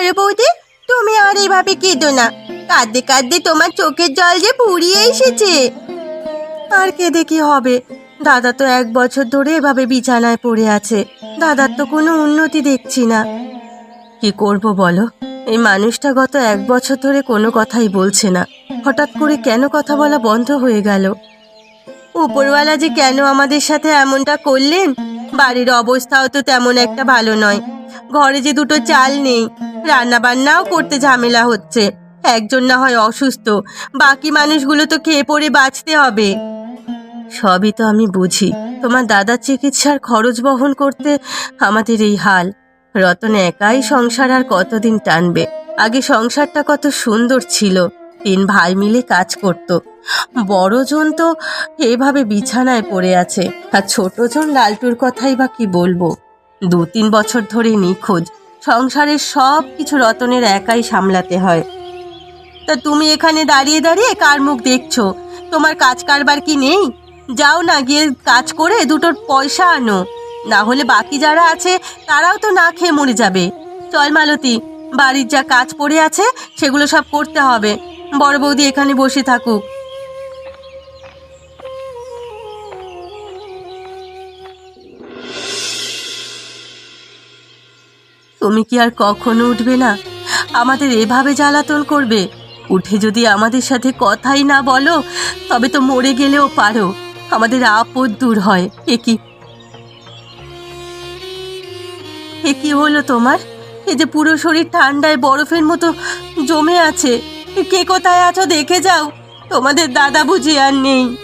বড় বৌদি, তুমি আর এইভাবে কেঁদো না। কাঁদতে কাঁদতে তোমার চোখের জল যে পুড়িয়ে এসেছে। আর কেঁদে কি হবে? দাদা তো এক বছর ধরে এভাবে বিছানায় পড়ে আছে। দাদার তো কোনো উন্নতি দেখছি না। কি করব বলো? এই মানুষটা গত এক বছর ধরে কোনো কথাই বলছে না। হঠাৎ করে কেন কথা বলা বন্ধ হয়ে গেল? উপরওয়ালা যে কেন আমাদের সাথে এমনটা করলেন? বাড়ির অবস্থাও তো তেমন একটা ভালো নয়। ঘরে যে দুটো চাল নেই। রান্না বান্নাও করতে ঝামেলা হচ্ছে। একজন না হয় অসুস্থ। বাকি মানুষগুলো তো খেয়ে পড়ে বাঁচতে হবে। সবই তো আমি বুঝি। তোমার দাদার চিকিৎসার খরচ বহন করতে আমাদের এই হাল। রতন একাই সংসার আর কতদিন টানবে? আগে সংসারটা কত সুন্দর ছিল। তিন ভাই মিলে কাজ করত। বড়জন তো এভাবে বিছানায় পড়ে আছে। আর ছোটজন লালটুর কথাই বা কি বলব? দু তিন বছর ধরে নিখোঁজ। সংসারের সব কিছু রতনের একাই সামলাতে হয়। তা তুমি এখানে দাঁড়িয়ে দাঁড়িয়ে কার মুখ দেখছ? তোমার কাজ কারবার কি নেই? যাও না, গিয়ে কাজ করে দুটোর পয়সা আনো। না হলে বাকি যারা আছে, তারাও তো না খেয়ে মরে যাবে। চল মালতী, বাড়ির যা কাজ পড়ে আছে, সেগুলো সব করতে হবে। বড় বৌদি এখানে বসে থাকুক। তুমি কি আর কখনো উঠবে না? আমাদের এভাবে জ্বালাতন করবে। উঠে যদি আমাদের সাথে কথাই না বলো, তবে তো মরে গেলেও পারো। আমাদের আপদ দূর হয়। এ কি? এ হলো তোমার? এ যে পুরো শরীর ঠান্ডায় বরফের মতো জমে আছে। কে কোথায় আছো দেখে যাও। তোমাদের দাদা বুঝি আর নেই।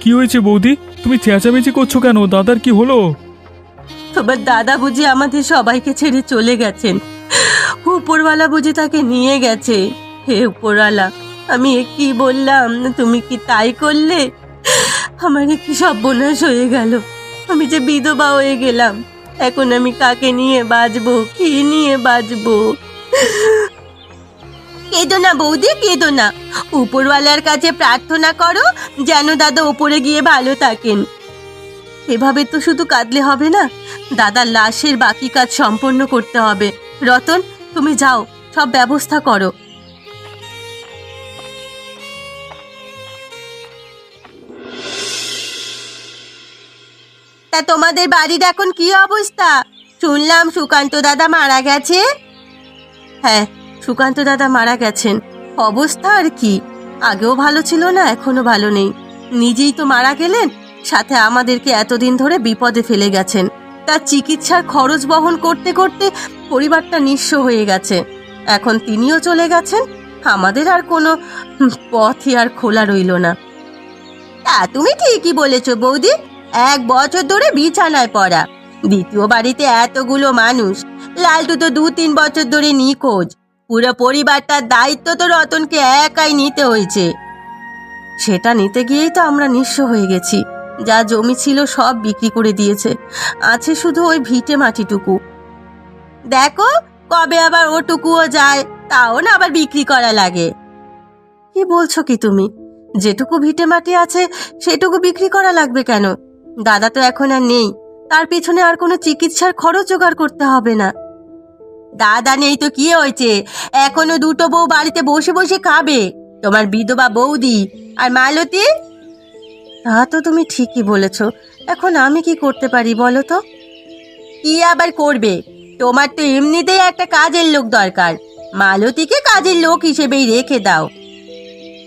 কি হয়েছে বৌদি? তুমি চেঁচামেচি করছ কেন? দাদার কি হলো? তোমার দাদা বুঝি আমাদের সবাইকে ছেড়ে চলে গেছেন। উপরওয়ালা বুঝি তাকে নিয়ে গেছে। হে উপরওয়ালা, আমি কি বললাম? তুমি কি তাই করলে? আমার কি সর্বনাশ হয়ে গেল। আমি যে বিধবা হয়ে গেলাম। এখন আমি কাকে নিয়ে বাঁচবো? কি নিয়ে বাঁচবো? কেঁদো না বৌদি কেঁদো না উপরওয়ালার কাছে প্রার্থনা করো যেন দাদা ওপরে গিয়ে ভালো থাকেন। এভাবে তো শুধু কাঁদলে হবে না দাদা লাশের বাকি কাজ সম্পন্ন করতে হবে। রতন, তুমি যাও, সব ব্যবস্থা করো। তা তোমাদের বাড়ির এখন কি অবস্থা? শুনলাম সুকান্ত দাদা মারা গেছে। হ্যাঁ সুকান্ত দাদা মারা গেছেন। অবস্থা আর কি? আগেও ভালো ছিল না, এখনও ভালো নেই। নিজেই তো মারা গেলেন, সাথে আমাদেরকে এতদিন ধরে বিপদে ফেলে গেছেন। তার চিকিৎসার খরচ বহন করতে করতে পরিবারটা নিঃস্ব হয়ে গেছে। এখন তিনিও চলে গেছেন, আমাদের আর কোনো পথই আর খোলা রইল না। তা তুমি ঠিকই বলেছ বৌদি, এক বছর ধরে বিছানায় পড়া। দ্বিতীয় বাড়িতে এতগুলো মানুষ, লালটু তো দু তিন বছর ধরে নিখোঁজ। পুরো পরিবারটার দায়িত্ব তো রতনকে একাই নিতে হয়েছে। সেটা নিতে গিয়েই তো আমরা নিঃস্ব হয়ে গেছি। যা জমি ছিল সব বিক্রি করে দিয়েছে। আছে শুধু ওই ভিটে মাটিটুকু। দেখো, কবে আবার ওটুকুও যায়, তাও না আবার বিক্রি করা লাগে। কি বলছো কি তুমি? যেটুকু ভিটে মাটি আছে, সেটুকু বিক্রি করা লাগবে কেন? দাদা তো এখন আর নেই। তার পিছনে আর কোনো চিকিৎসার খরচ জোগাড় করতে হবে না। দাদা নেই তো কি হয়েছে? এখনও দুটো বউ বাড়িতে বসে বসে খাবে। তোমার বিধবা বৌদি আর মালতী? তা তো তুমি ঠিকই বলেছ। এখন আমি কি করতে পারি বলো তো? কি আবার করবে? তোমার তো এমনিতেই একটা কাজের লোক দরকার। মালতীকে কাজের লোক হিসেবেই রেখে দাও।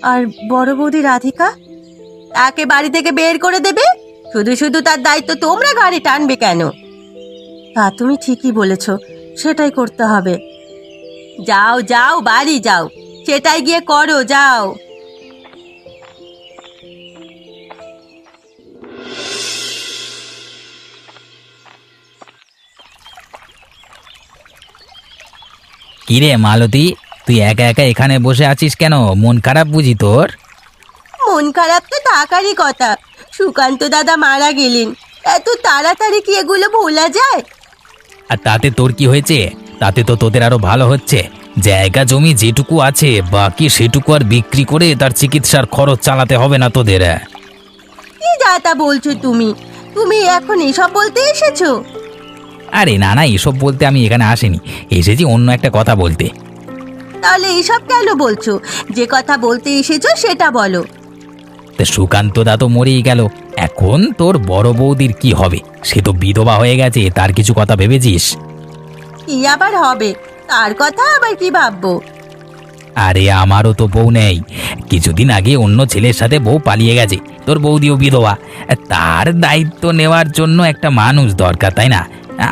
আর বড় বৌদি রাধিকা? তাকে বাড়ি থেকে বের করে দেবে? শুধু শুধু তার দায়িত্ব তোমরা ঘাড়ে টানবে কেন? তা তুমি ঠিকই বলেছ। সেটাই করতে হবে। যাও যাও বাড়ি যাও। সেটাই গিয়ে করো যাও। কিরে মালতী তুই একা একা এখানে বসে আছিস কেন? মন খারাপ বুঝি তোর? মন খারাপ তো থাকারই কথা। সুকান্ত দাদা মারা গেলেন। এত তাড়াতাড়ি কি এগুলো ভোলা যায়? আর তাতে তোর কি হয়েছে? তাতে তো তোদের আরও ভালো হচ্ছে। জায়গা জমি যেটুকু আছে বাকি সেটুকু আর বিক্রি করে তার চিকিৎসার খরচ চালাতে হবে না তোদের। কি যা তা বলছো তুমি? তুমি এখন এসব বলতে এসেছ? আরে না না এসব বলতে আমি এখানে আসিনি। এসেছি অন্য একটা কথা বলতে। তাহলে এসব কেন বলছো? যে কথা বলতে এসেছ সেটা বলো। তা সুকান্ত দা তো মরেই গেল। এখন তোর বড় বৌদির কি হবে? সে তো বিধবা হয়ে গেছে তার কিছু কথা ভেবেছিস? কি আবার হবে? তার কথা আবার কি ভাববো? আরে আমারও তো বউ নেই। কিছুদিন আগে অন্য ছেলের সাথে বউ পালিয়ে গেছে তোর বৌদিও বিধবা। তার দায়িত্ব নেওয়ার জন্য একটা মানুষ দরকার তাই না?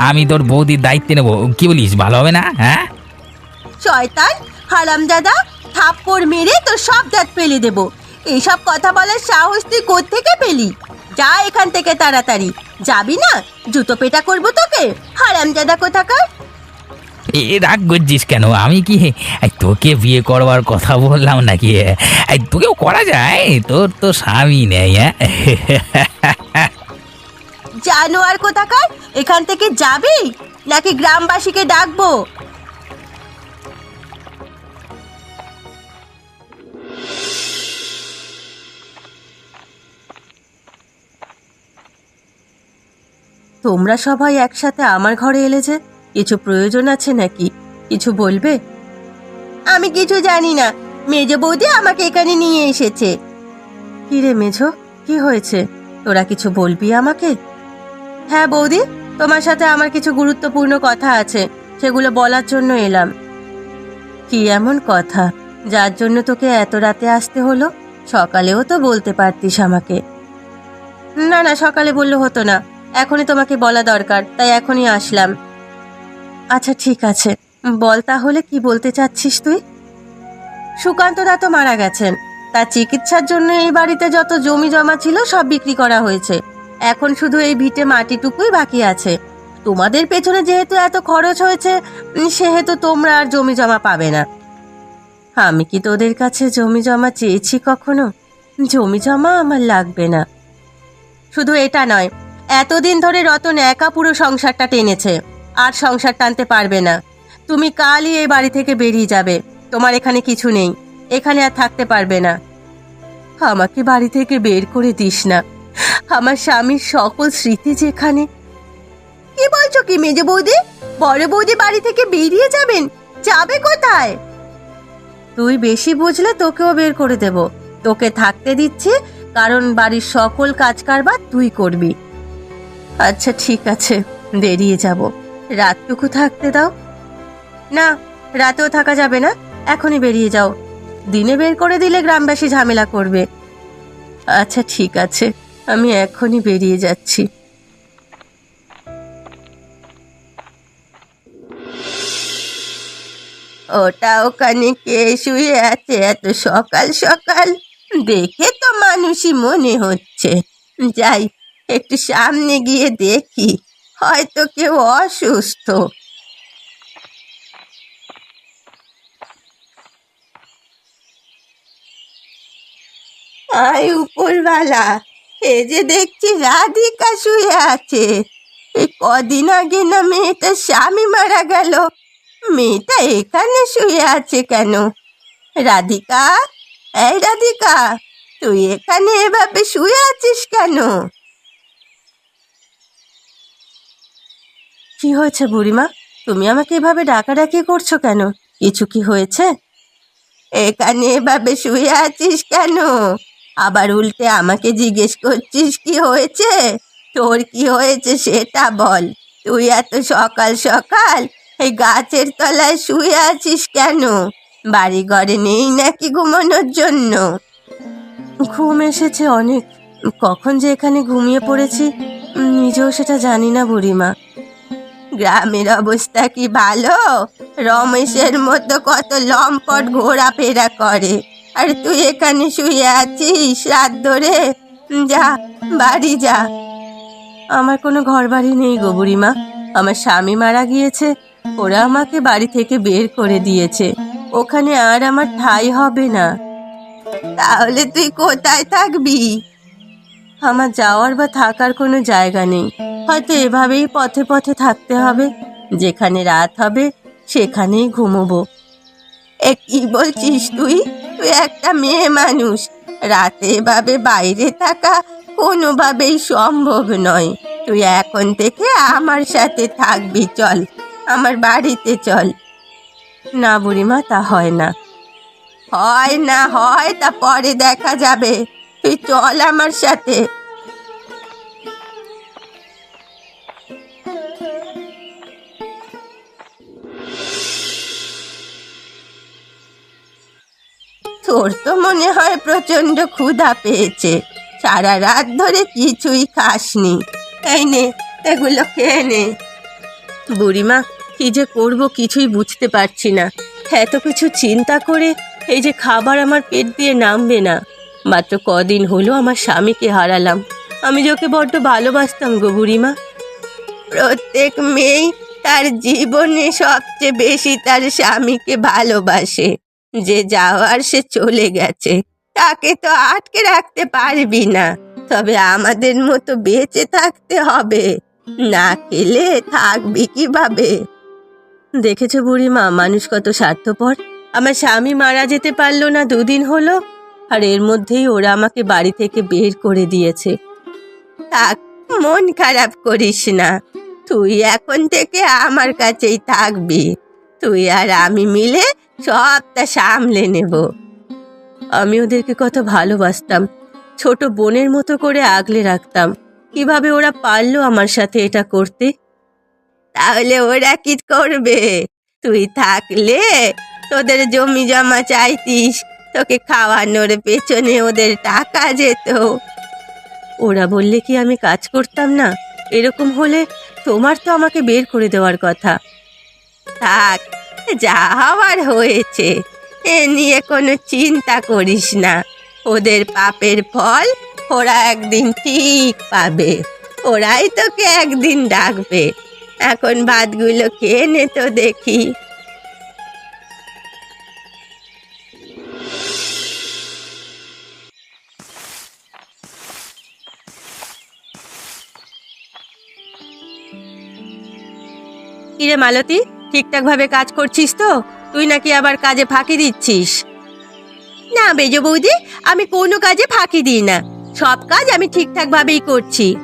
আমি তোর বৌদির দায়িত্ব নেব কি বলিস ভালো হবে না হ্যাঁ? শয়তান হারাম দাদা থাপ্পড় মেরে তোর সব দাঁত ফেলে দেবো। এইসব কথা বলার সাহস তুই কোত্থেকে পেলি? যা এখান থেকে তাড়াতাড়ি। যাবি না? জুতো পেটা করব তোকে? হারাম দাদা কোথাকার? এ রাগ করছিস কেন? আমি কি? এই তোকে বিয়ে করবার কথা বললাম নাকি? এই তোকেও করা যায়? তোর তো স্বামী নেই হ্যাঁ? জানোয়ার কোথাকার? এখান থেকে যাবি? নাকি গ্রামবাসীকে ডাকবো? তোমরা সবাই একসাথে আমার ঘরে এলে যে, কিছু প্রয়োজন আছে নাকি? কিছু বলবে? আমি কিছু জানি না। মেজ বৌদি আমাকে এখানে নিয়ে এসেছে। কি রে মেঝো, কি হয়েছে? তোরা কিছু বলবি আমাকে? হ্যাঁ বৌদি, তোমার সাথে আমার কিছু গুরুত্বপূর্ণ কথা আছে, সেগুলো বলার জন্য এলাম। কি এমন কথা? যার জন্য তোকে এত রাতে আসতে হলো? সকালেও তো বলতে পারতিস আমাকে। না না, সকালে বললে হতো না। এখনই তোমাকে বলা দরকার, তাই এখনই আসলাম। আচ্ছা ঠিক আছে। বল তাহলে, কি বলতে চাচ্ছিস তুই? সুকান্ত দা তো মারা গেছেন। তার চিকিৎসার জন্য এই বাড়িতে যত জমি জমা ছিল, সব বিক্রি করা হয়েছে। এখন শুধু এই ভিটে মাটিটুকুই বাকি আছে। তোমাদের পেছনে যেহেতু এত খরচ হয়েছে সেহেতু তোমরা আর জমি জমা পাবে না। আমি কি তোদের কাছে জমি জমা চেয়েছি কখনো? জমি জমা আমার লাগবে না। শুধু এটা নয় এতদিন ধরে রতন একা পুরো সংসারটা টেনেছে। আর সংসার টানতে পারবে না। তুমি কালই এই বাড়ি থেকে বেরিয়ে যাবে। তোমার এখানে কিছু নেই। এখানে আর থাকতে পারবে না। আমাকে বাড়ি থেকে বের করে দিস না। আমার স্বামীর সকল স্মৃতি যেখানে। কি বলছো কি মেজে বৌদি? বড় বৌদি বাড়ি থেকে বেরিয়ে যাবেন? যাবে কোথায়? তুই বেশি বুঝলে তোকেও বের করে দেব। তোকে থাকতে দিচ্ছি, কারণ বাড়ির সকল কাজ কারবার তুই করবি। আচ্ছা ঠিক আছে। বেরিয়ে যাব। রাতটুকু থাকতে দাও। না, রাতেও থাকা যাবে না। এখনই বেরিয়ে যাও। দিনে বের করে দিলে গ্রামবাসী ঝামেলা করবে। আচ্ছা ঠিক আছে। আমি এখনই বেরিয়ে যাচ্ছি। ওটা ওখানে কে শুয়ে আছে এত সকাল সকাল? দেখে তো মানুষই মনে হচ্ছে। যাই একটু সামনে গিয়ে দেখি, হয়তো কেউ অসুস্থ। আয় উপরওয়ালা, এ যে দেখছি রাধিকা শুয়ে আছে। এই কদিন আগে না মেয়েটার স্বামী মারা গেল। মেয়েটা এখানে শুয়ে আছে কেন? রাধিকা, এই রাধিকা, তুই এখানে এভাবে শুয়ে আছিস কেন? কি হয়েছে বুড়িমা? তুমি আমাকে এভাবে ডাকাডাকি করছ কেন? কিছু কি হয়েছে? এখানে এভাবে শুয়ে আছিস কেন? আবার উল্টে আমাকে জিজ্ঞেস করছিস কি হয়েছে? তোর কি হয়েছে সেটা বল। তুই এত সকাল সকাল এই গাছের তলায় শুয়ে আছিস কেন? বাড়ি ঘরে নেই নাকি ঘুমানোর জন্য? ঘুম এসেছে অনেক। কখন যে এখানে ঘুমিয়ে পড়েছি নিজেও সেটা জানি না বুড়িমা। গ্রামের অবস্থা কি ভালো? রমেশের মতো কত লম্পট ঘোরাফেরা করে। আর তুই এখানে শুয়ে আছিস রাত ধরে? যা, বাড়ি যা। আমার কোনো ঘর বাড়ি নেই গো আমার স্বামী মারা গিয়েছে। ওরা আমাকে বাড়ি থেকে বের করে দিয়েছে। ওখানে আর আমার ঠাই হবে না। তাহলে তুই কোথায় থাকবি? আমার যাওয়ার বা থাকার কোনো জায়গা নেই। হয়তো এভাবেই পথে পথে থাকতে হবে। যেখানে রাত হবে, সেখানেই ঘুমোবো। কি বলছিস তুই? তুই একটা মেয়ে মানুষ। রাতে এভাবে বাইরে থাকা কোনোভাবেই সম্ভব নয়। তুই এখন থেকে আমার সাথে থাকবি, চল। আমার বাড়িতে চল। না বুড়িমা, তা হয় না। হয় না, হয়, তা পরে দেখা যাবে। তুই চল আমার সাথে। তোর তো মনে হয় প্রচণ্ড ক্ষুধা পেয়েছে। সারা রাত ধরে কিছুই খাসনি। এই নে, এগুলো খেয়ে নে। বুড়িমা, কি যে করব কিছুই বুঝতে পারছি না। এত কিছু চিন্তা করে এই যে খাবার আমার পেট দিয়ে নামবে না। মাত্র কদিন হলো আমার স্বামীকে হারালাম। আমি যে ওকে বড্ড ভালোবাসতাম গো বুড়িমা। প্রত্যেক মেয়েই তার জীবনে সবচেয়ে বেশি তার স্বামীকে ভালোবাসে। যে যাওয়ার সে চলে গেছে, তাকে তো আটকে রাখতে পারবি না। তবে আমাদের মতো বেঁচে থাকতে হবে, না খেলে থাকবি কীভাবে? দেখেছ বুড়িমা, মানুষ কত স্বার্থপর। আমার স্বামী মারা যেতে পারল না দুদিন হলো, আর এর মধ্যেই ওরা আমাকে বাড়ি থেকে বের করে দিয়েছে। থাক, মন খারাপ করিস না, তুই এখন থেকে আমার কাছেই থাকবি। তুই আর আমি মিলে সবটা সামলে নেব। আমি ওদেরকে কত ভালোবাসতাম। ছোট বোনের মতো করে আগলে রাখতাম। কীভাবে ওরা পারল আমার সাথে এটা করতে? তাহলে ওরা কি করবে? তুই থাকলে তোদের জমি জমা চাইতিস। তোকে খাওয়ানোর পেছনে ওদের টাকা যেত। ওরা বললে কি আমি কাজ করতাম না? এরকম হলে তোমার তো আমাকে বের করে দেওয়ার কথা। থাক, যা হওয়ার হয়েছে। এ নিয়ে কোনো চিন্তা করিস না। ওদের পাপের ফল ওরা একদিন ঠিক পাবে। ওরাই তোকে একদিন ডাকবে। এখন ভাতগুলো খেয়ে নে তো দেখি। কিরে মালতী? ঠিকঠাক ভাবে কাজ করছিস তো? তুই নাকি আবার কাজে ফাঁকি দিচ্ছিস? না বেজো বৌদি, আমি কোনো কাজে ফাঁকি দিই না। সব কাজ আমি ঠিকঠাক ভাবেই করছি।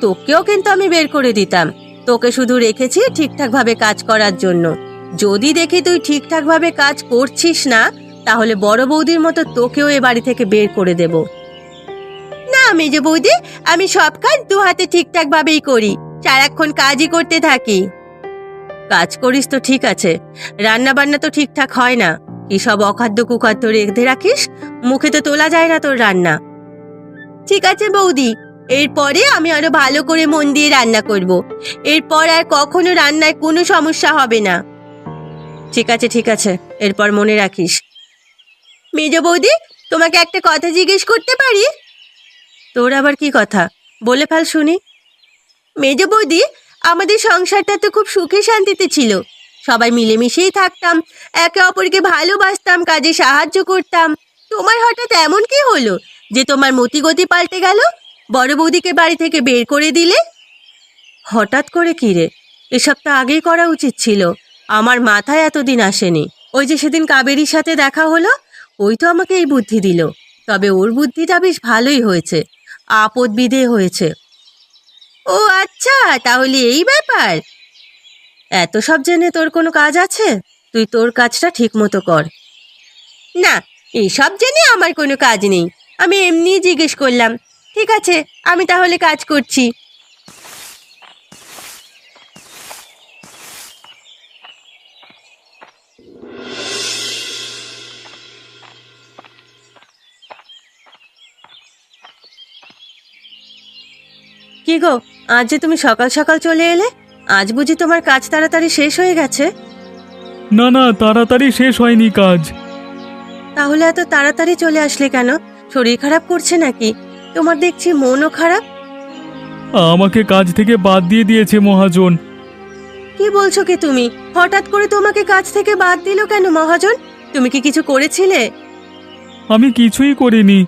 তোকেও কিন্তু আমি বের করে দিতাম। তোকে শুধু রেখেছি ঠিকঠাক ভাবে কাজ করার জন্য। যদি দেখি তুই ঠিকঠাক ভাবে কাজ করছিস না, তাহলে বড় বৌদির মতো তোকেও এ বাড়ি থেকে বের করে দেব। না মেজ বৌদি, আমি সব কাজ দু হাতে ঠিকঠাক ভাবেই করি। সারাক্ষণ কাজই করতে থাকি। কাজ করিস তো ঠিক আছে। রান্না বান্না তো ঠিকঠাক হয় না। কি সব অখাদ্য কুখাদ্য রেখে রাখিস? মুখে তো তোলা যায় না তোর রান্না। ঠিক আছে বৌদি, এরপরে আমি আরও ভালো করে মন দিয়ে রান্না করব। এরপর আর কখনো রান্নায় কোনো সমস্যা হবে না। ঠিক আছে ঠিক আছে, এরপর মনে রাখিস। মেজ বৌদি, তোমাকে একটা কথা জিজ্ঞেস করতে পারি? তোর আবার কি কথা? বলে ফেল শুনি। মেজ বৌদি আমাদের সংসারটা তো খুব সুখে শান্তিতে ছিল। সবাই মিলেমিশেই থাকতাম, একে অপরকে ভালোবাসতাম, কাজে সাহায্য করতাম। তোমার হঠাৎ এমন কি হলো যে তোমার মতিগতি পাল্টে গেল? বড় বৌদিকে বাড়ি থেকে বের করে দিলে? হঠাৎ করে কি রে? এসব তো আগেই করা উচিত ছিল। আমার মাথায় এতদিন আসেনি। ওই যে সেদিন কাবেরীর সাথে দেখা হলো, ওই তো আমাকে এই বুদ্ধি দিল। তবে ওর বুদ্ধিটা বেশ ভালোই হয়েছে। আপদ বিদে হয়েছে। ও আচ্ছা তাহলে এই ব্যাপার। এত সব জেনে তোর কোনো কাজ আছে? তুই তোর কাজটা ঠিক মতো কর। না এইসব জেনে আমার কোনো কাজ নেই। আমি এমনি জিজ্ঞেস করলাম, ঠিক আছে, আমি তাহলে কাজ করছি। কি গো আজ যে তুমি সকাল সকাল চলে এলে আজ বুঝি তোমার কাজ তাড়াতাড়ি শেষ হয়ে গেছে? না না তাড়াতাড়ি শেষ হয়নি কাজ। তাহলে এত তাড়াতাড়ি চলে আসলে কেন? শরীর খারাপ করছে নাকি? তোমার দেখছি মনও খারাপ। আমাকে কাজ থেকে বাদ দিয়ে দিয়েছে মহাজন। কি বলছো কি তুমি? হঠাৎ করে তোমাকে কাজ থেকে বাদ দিল কেন মহাজন? তুমি কি কিছু করেছিলে? আমি কিছুই করিনি।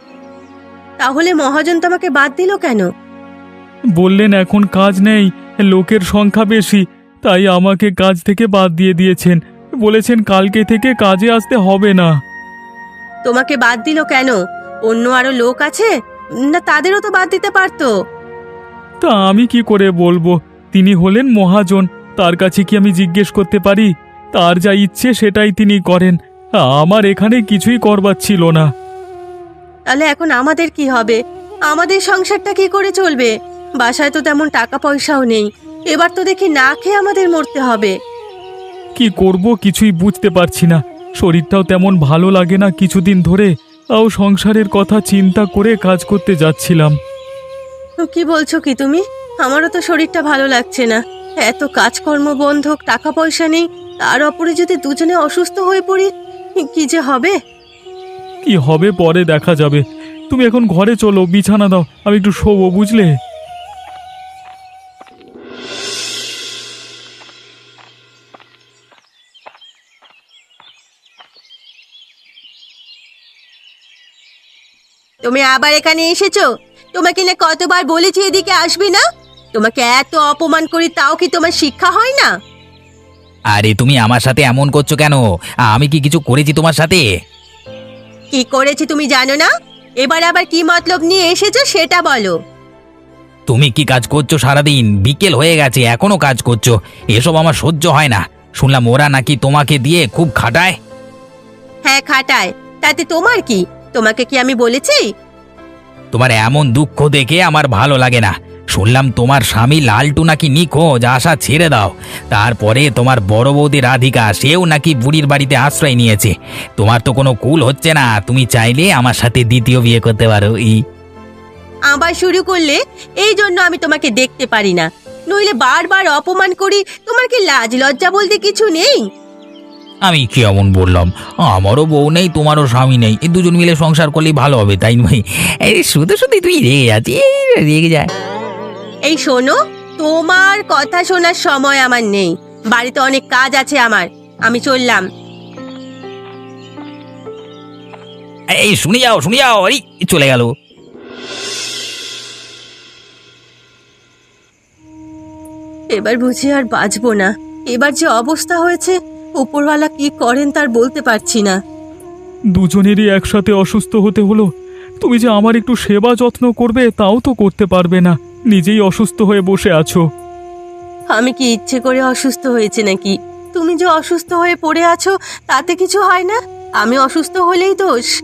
তাহলে মহাজন তোমাকে বাদ দিল কেন? বললেন এখন কাজ নেই লোকের সংখ্যা বেশি তাই আমাকে কাজ থেকে বাদ দিয়ে দিয়েছেন। বলেছেন কালকে থেকে কাজে আসতে হবে না। তোমাকে বাদ দিল কেন? অন্য আরও লোক আছে? না তাদেরও তো বাদ দিতে পারতো। তা আমি কি করে বলব? তিনি হলেন মহাজন তার কাছে কি আমি জিজ্ঞেস করতে পারি? তার যা ইচ্ছে সেটাই তিনি করেন। আমার এখানে কিছুই করবার ছিল না। তাহলে এখন আমাদের কি হবে? আমাদের সংসারটা কি করে চলবে? বাসায় তো তেমন টাকা পয়সাও নেই। এবার তো দেখি না খেয়ে আমাদের মরতে হবে। কি করব কিছুই বুঝতে পারছি না। শরীরটাও তেমন ভালো লাগে না কিছুদিন ধরে। তাও সংসারের কথা চিন্তা করে কাজ করতে যাচ্ছিলাম। তো কি বলছো কি তুমি? আমারও তো শরীরটা ভালো লাগছে না। এত কাজকর্ম বন্ধ টাকা পয়সা নেই। তার অপরে যদি দুজনে অসুস্থ হয়ে পড়ি কি যে হবে? কি হবে পরে দেখা যাবে। তুমি এখন ঘরে চলো বিছানা দাও। আমি একটু শোবো বুঝলে? তুমি আবার এখানে এসেছ? তোমাকে না কতবার বলেছি এদিকে আসবি না? তোমাকে এত অপমান করি তাও কি তোমার শিক্ষা হয় না? আরে তুমি আমার সাথে এমন করছ কেন? আমি কি কিছু করেছি তোমার সাথে? কি করেছি তুমি জানো না? এবার আবার কি মতলব নিয়ে এসেছ সেটা বলো। তুমি কি কাজ করছ সারাদিন? বিকেল হয়ে গেছে এখনও কাজ করছ। এসব আমার সহ্য হয় না। শুনলাম ওরা নাকি তোমাকে দিয়ে খুব খাটায়। হ্যাঁ খাটায়। তাতে তোমার কি? তোমাকে কি আমি বলেছি? তোমার এমন দুঃখ দেখে আমার ভালো লাগে না। শুনলাম তোমার স্বামী লালটু নাকি নিখোঁজ আশা ছেড়ে দাও। তারপরে তোমার বড় বৌদি রাধিকা সেও নাকি বুড়ির বাড়িতে আশ্রয় নিয়েছে। তোমার তো কোনো কুল হচ্ছে না তুমি চাইলে আমার সাথে দ্বিতীয় বিয়ে করতে পারো ই। আবার শুরু করলে এই জন্য আমি তোমাকে দেখতে পারি না। নইলে বারবার অপমান করি তোমার কি লাজ লজ্জা বলতে কিছু নেই? আমি কি এমন বললাম? আমারও বউ নেই তোমারও স্বামী নেই। এই দুজন মিলে সংসার করলেই ভালো হবে তাই নয়? এই শুধু শুধু তুই রেগে যাচ্ছিস এই রেগে যায় এই শোনো তোমার কথা শোনার সময় আমার নেই। বাড়িতে অনেক কাজ আছে আমার আমি চললাম। এই শুনে যাও শুনে যাও এই চলে গেল। এবার বুঝি আর বাঁচবো না। এবার যে অবস্থা হয়েছে উপরওয়ালা কি করেন তার বলতে পারছি না। দুজনেরই একসাথে অসুস্থ হতে হলো। তুমি যে আমার একটু সেবা যত্ন করবে তাও তো করতে পারবে না। নিজেই অসুস্থ হয়ে বসে আছো। আমি কি ইচ্ছে করে অসুস্থ হয়েছে নাকি? তুমি যে অসুস্থ হয়ে পড়ে আছো তাতে কিছু হয় না? আমি অসুস্থ হলেই দোষ।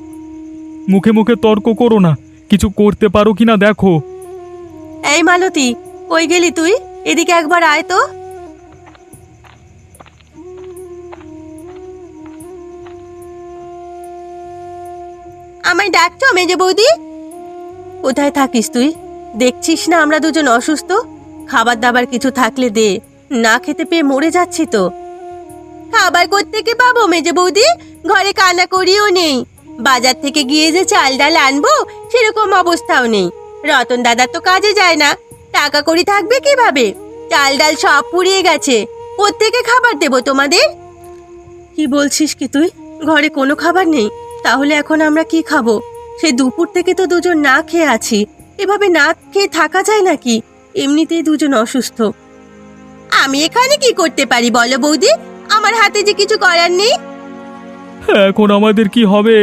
মুখে মুখে তর্ক করো না। কিছু করতে পারো কিনা দেখো। এই মালতী কই গেলি তুই? এদিকে একবার আয় তো। আমায় ডাকছো মেজে বৌদি? কোথায় থাকিস তুই? দেখছিস না আমরা দুজন অসুস্থ? খাবার দাবার কিছু থাকলে দে। না খেতে পেয়ে মরে যাচ্ছি তো। খাবার থেকে পাবো মেজে বৌদি? ঘরে কানা করিও নেই। বাজার থেকে গিয়ে যে চাল ডাল আনব, সেরকম অবস্থাও নেই। রতন দাদা তো কাজে যায় না। টাকা করি থাকবে কীভাবে? চাল ডাল সব পুড়িয়ে গেছে। থেকে খাবার দেবো তোমাদের? কি বলছিস কি তুই? ঘরে কোনো খাবার নেই। তাহলে এখন আমরা কি খাব? সে দুপুর থেকে তো দুজন না খেয়ে আছি। এভাবে না খেয়ে থাকা যায় নাকি? এমনিতেই দুজন অসুস্থ। আমি এখানে কি করতে পারি বলো বৌদি? আমার হাতে যে কিছু করার নেই। এখন আমাদের কি হবে?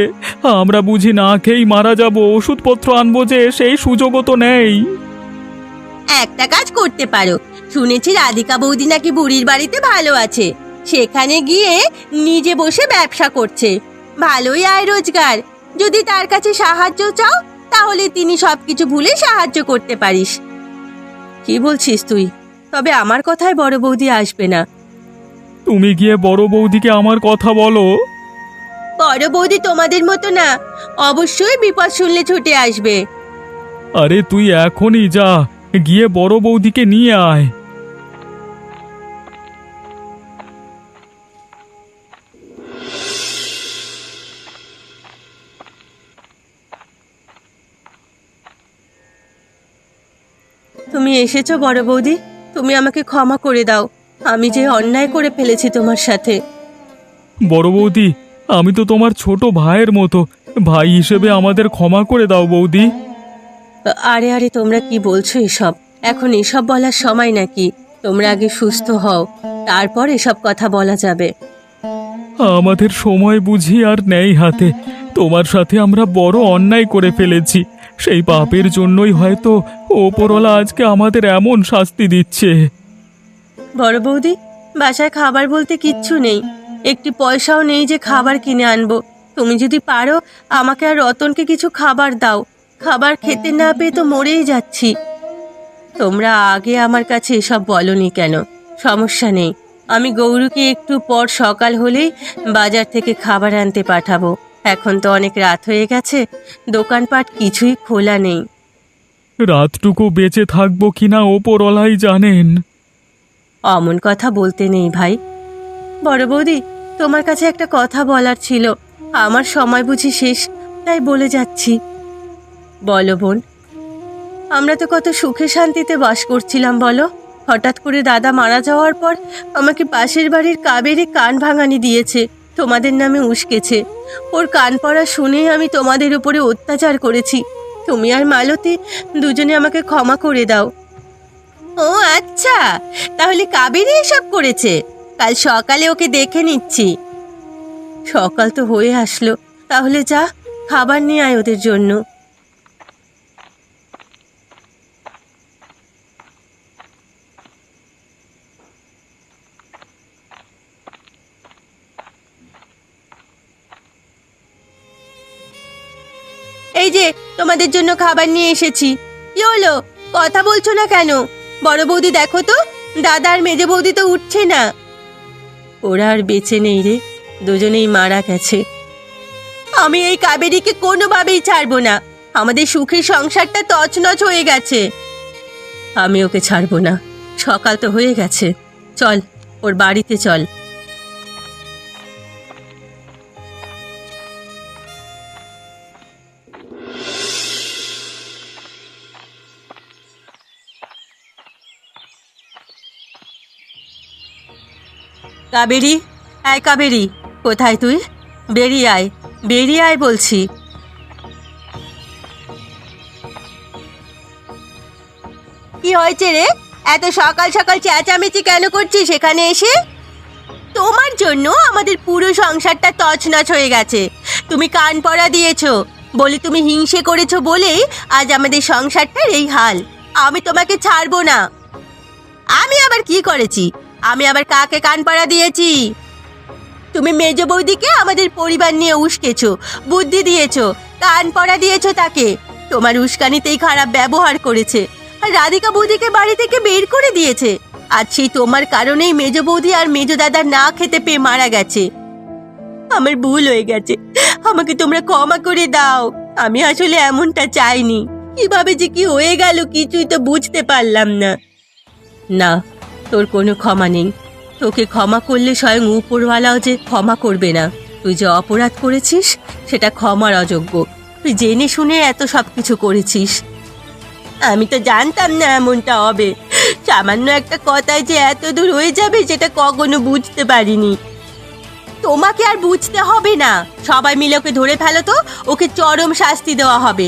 আমরা বুঝি না খেয়েই মারা যাব। ওষুধপত্র আনব যে সেই সুযোগও তো নেই। একটা কাজ করতে পারো। শুনেছি রাধিকা বৌদি নাকি বুড়ির বাড়িতে ভালো আছে। সেখানে গিয়ে নিজে বসে ব্যবসা করছে। ভালোই আয় রোজগার। যদি তার কাছে সাহায্য চাও তাহলে তিনি সবকিছু ভুলে সাহায্য করতে পারিস। কি বলছিস তুই? তবে আমার কথায় বড় বৌদি আসবে না। তুমি গিয়ে বড় বৌদিকে আমার কথা বলো। বড় বৌদি তোমাদের মতো না অবশ্যই বিপদ শুনলে ছুটে আসবে। আরে তুই এখনই যা গিয়ে বড় বৌদিকে নিয়ে আয়। তুমি এসেছ বড় বৌদি তুমি আমাকে ক্ষমা করে দাও। আমি যে অন্যায় করে ফেলেছি তোমার সাথে। বড় বৌদি আমি তো তোমার ছোট ভাইয়ের মতো। ভাই হিসেবে আমাদের ক্ষমা করে দাও বৌদি। আরে আরে তোমরা কি বলছো এসব? এখন এসব বলার সময় নাকি? তোমরা আগে সুস্থ হও তারপর এসব কথা বলা যাবে। আমাদের সময় বুঝি আর নেই হাতে। তোমার সাথে আমরা বড় অন্যায় করে ফেলেছি। সেই পাপের জন্যই হয়তো ওপরওয়ালা আজকে আমাদের এমন শাস্তি দিচ্ছে। বড় বৌদি, বাসায় খাবার বলতে কিচ্ছু নেই। একটি পয়সাও নেই যে খাবার কিনে আনব। তুমি যদি পারো, আমাকে আর রতনকে কিছু খাবার দাও। খাবার খেতে না পেয়ে তো মরেই যাচ্ছি। তোমরা আগে আমার কাছে এসব বলনি কেন? সমস্যা নেই। আমি গৌরুকে একটু পর সকাল হলেই বাজার থেকে খাবার আনতে পাঠাবো। এখন তো অনেক রাত হয়ে গেছে দোকানপাট কিছুই খোলা নেই। রাতটুকু বেঁচে থাকব কিনা ওপরওয়ালাই জানেন। অমন কথা বলতে নেই ভাই। বড় বৌদি তোমার কাছে একটা কথা বলার ছিল আমার সময় বুঝি শেষ তাই বলে যাচ্ছি। বলো বোন আমরা তো কত সুখে শান্তিতে বাস করছিলাম বলো। হঠাৎ করে দাদা মারা যাওয়ার পর আমাকে পাশের বাড়ির কাবেরে কান ভাঙানি দিয়েছে তোমাদের নামে উস্কেছে। ওর কান পড়া শুনেই আমি তোমাদের উপরে অত্যাচার করেছি। তুমি আর মালতী দুজনে আমাকে ক্ষমা করে দাও। ও আচ্ছা। তাহলে কাবেরি এসব করেছে? কাল সকালে ওকে দেখে নিচ্ছি। সকাল তো হয়ে আসলো। তাহলে যা, খাবার নিয়ে আয় ওদের জন্য। এই যে, তোমাদের জন্য খাবার নিয়ে এসেছি। কি হলো? কথা বলছো না কেন? বড় বৌদি দেখো তো, দাদা আর মেজে বৌদি তো উঠছে না। ওরা আর বেঁচে নেই রে, দুজনেই মারা গেছে। আমি এই কাবেরীকে কোনোভাবেই ছাড়বো না। আমাদের সুখের সংসারটা তছনছ হয়ে গেছে। আমি ওকে ছাড়বো না, সকাল তো হয়ে গেছে। চল, ওর বাড়িতে চল। কাবেরি? আয় কাবেরি কোথায় তুই? বেরিয়ে আয় বেরিয়ে আয় বলছি। কি হয়েছে রে? এত সকাল সকাল চেঁচামেচি কেন করছিস সেখানে এসে? তোমার জন্য আমাদের পুরো সংসারটা তছনছ হয়ে গেছে। তুমি কান পড়া দিয়েছ বলে তুমি হিংসে করেছ বলেই আজ আমাদের সংসারটার এই হাল। আমি তোমাকে ছাড়বো না। আমি আবার কি করেছি? আমি আবার কাকে কান পাড়া দিয়েছি? তুমি মেজ বৌদিকে আমাদের পরিবার নিয়ে উস্কেছো, বুদ্ধি দিয়েছ কান পড়া দিয়েছ তাকে। তোমার উস্কানিতেই খারাপ ব্যবহার করেছে। আর রাধিকা বৌদিকে বাড়ি থেকে বের করে দিয়েছে। আর সেই তোমার কারণেই মেজ বৌদি আর মেজ দাদা না খেতে পেয়ে মারা গেছে। আমার ভুল হয়ে গেছে। আমাকে তোমরা ক্ষমা করে দাও। আমি আসলে এমনটা চাইনি। কীভাবে যে কি হয়ে গেল কিছুই তো বুঝতে পারলাম না। না তোর কোনো ক্ষমা নেই। তোকে ক্ষমা করলে স্বয়ং উপরওয়ালাও যে ক্ষমা করবে না। তুই যে অপরাধ করেছিস, সেটা ক্ষমার অযোগ্য। তুই জেনে শুনে এত সব কিছু করেছিস। আমি তো জানতাম না এমনটা হবে। সামান্য একটা কথায় যে এত দূর হয়ে যাবে, সেটা কখনো বুঝতে পারিনি। তোমাকে আর বুঝতে হবে না। সবাই মিলে ওকে ধরে ফেলো তো, ওকে চরম শাস্তি দেওয়া হবে।